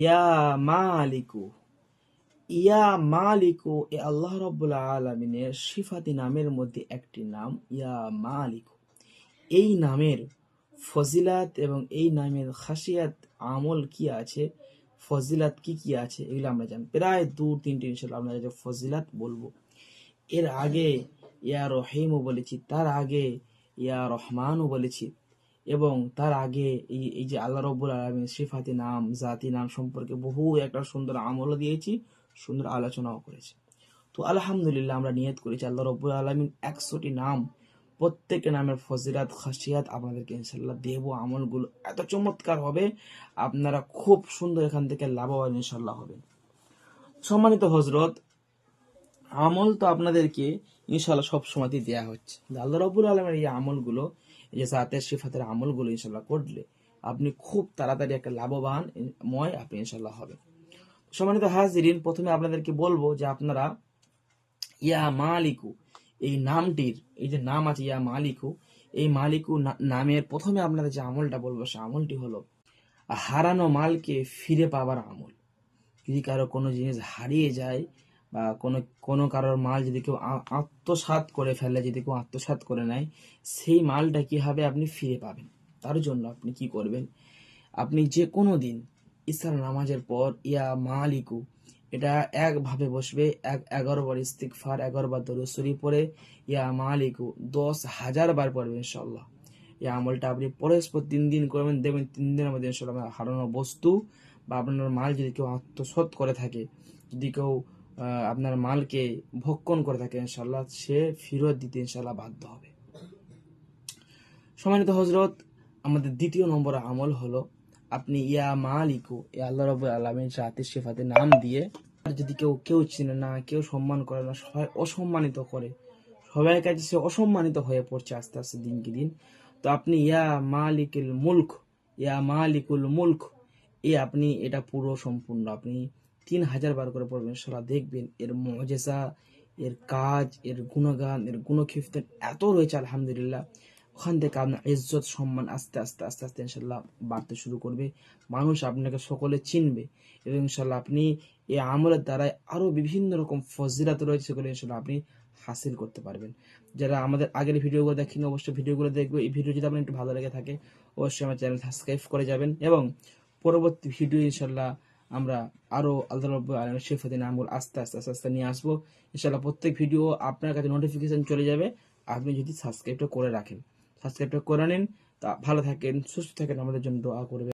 ইয়া মালিকু ইয়া মালিকু, এ আল্লাহ রব্বুল আলমিনের সিফাতি নামের মধ্যে একটি নাম, ইয়া মালিকু। এই নামের ফজিলাত এবং এই নামের খাসিয়াত আমল কি আছে? ফজিলাত কি কি আছে? এগুলো আমরা জানি। প্রায় দু তিনটি ইনশাল্লাহ আমরা যে ফজিলাত বলব। এর আগে ইয়া রহিমও বলেছি, তার আগে ইয়া রহমানও বলেছি এবং তার আগে এই এই যে আল্লাহ রব্বুল আলমী সিফাতি নাম, জাতি নাম সম্পর্কে বহু একটা সুন্দর আমলও দিয়েছি, সুন্দর আলোচনাও করেছি। তো আলহামদুলিল্লাহ আমরা নিয়ত করেছি আল্লাহ রব্বুল আলমিন একশোটি নাম প্রত্যেকটা নামের ফজিরাত খাসিয়াত আপনাদেরকে ইনশাল্লাহ দেব। আমলগুলো এত চমৎকার হবে, আপনারা খুব সুন্দর এখান থেকে লাভবান ইনশাল্লাহ হবেন। সম্মানিত হজরত আমল তো আপনাদেরকে ইনশাল্লাহ সব সময়তেই দেওয়া হচ্ছে আল্লাহ রব্বুল আলমের এই আমলগুলো এই যে জাতের সিফাতের আমলগুলো ইনশাল্লাহ করলে আপনি খুব তাড়াতাড়ি একটা লাভবান ময় আপনি ইনশাল্লাহ হবেন। সম্মানিত হাজিরিন, প্রথমে আপনাদেরকে বলব যে আপনারা ইয়া মালিকু, এই নামটির, এই যে নাম আছে ইয়া মালিকু, এই মালিকু নামের প্রথমে আপনাদের যে আমলটা বলব, সে আমলটি হলো হারানো মালকে ফিরে পাবার আমল। যদি কারও কোনো জিনিস হারিয়ে যায় বা কোনো কোনো কারোর মাল যদি কেউ আত্মসাত করে ফেলে, যদি কেউ আত্মসাত করে নেয়, সেই মালটা কি হবে আপনি ফিরে পাবেন? তার জন্য আপনি কি করবেন? আপনি যে কোনো দিন ইসার নামাজের পর, ইয়া মালিকু, এটা একভাবে বসবে, এক, এগারো বার ইস্তিকফার এগারো বার দরুসরি পরে ইয়া মালিকু, দশ হাজার বার পড়বে ইনশাল্লাহ এই আমলটা আপনি পরস্পর তিন দিন করবেন দেবেন তিন দিনের মধ্যে ইনশাল্লাহ হারানো বস্তু বা আপনার মাল যদি কেউ আত্মসৎ করে থাকে, যদি কেউ আপনার মালকে ভক্ষণ করে থাকে ইনশাল্লাহ সে ফিরত দিতে ইনশাল্লাহ বাধ্য হবে। সম্মানিত হজরত আমাদের দ্বিতীয় নম্বর আমল হলো, আপনি ইয়া মালিকু, এ আল্লাহ রব আলমের জাতির শেফাতে নাম দিয়ে যদি কেউ কেউ চিনে না, কেউ সম্মান করে না, সবাই অসম্মানিত করে, সবাই কাছে সে অসম্মানিত হয়ে পড়ছে আস্তে আস্তে দিনকে দিন, তো আপনি ইয়া মালিকুল মুলক, ইয়া মালিকুল মুলক, এ আপনি, এটা পুরো সম্পূর্ণ, আপনি তিন হাজার বার করে পড়বেন সারা দেখবেন এর মজেসা এর কাজ, এর গুণগান, এর গুণক্ষিপ্ত এত রয়েছে, আলহামদুলিল্লাহ। ওখান থেকে আপনার ইজ্জত, সম্মান আস্তে আস্তে আস্তে আস্তে ইনশাল্লাহ বাড়তে শুরু করবে। মানুষ আপনাকে সকলে চিনবে এবং ইনশাল্লাহ আপনি এই আমলের দ্বারাই আরও বিভিন্ন রকম ফজিলাত রয়েছে, সেগুলো ইনশাল্লাহ আপনি হাসিল করতে পারবেন। যারা আমাদের আগের ভিডিওগুলো দেখেন অবশ্যই ভিডিওগুলো দেখবে। এই ভিডিও যদি আপনার একটু ভালো লেগে থাকে, অবশ্যই আমার চ্যানেল সাবস্ক্রাইব করে যাবেন এবং পরবর্তী ভিডিও ইনশাল্লাহ আমরা আরও আল্লাহ রব্বু আলমের শেফাদিন আমল আস্তে আস্তে আস্তে আস্তে নিয়ে আসব। ইনশাল্লাহ প্রত্যেক ভিডিও আপনার কাছে নোটিফিকেশান চলে যাবে। আপনি যদি সাবস্ক্রাইবটা করে রাখেন সাবস্ক্রাইবটা করে নিন, তা ভালো থাকেন, সুস্থ থাকেন। আমাদের জন্য দোয়া করবেন।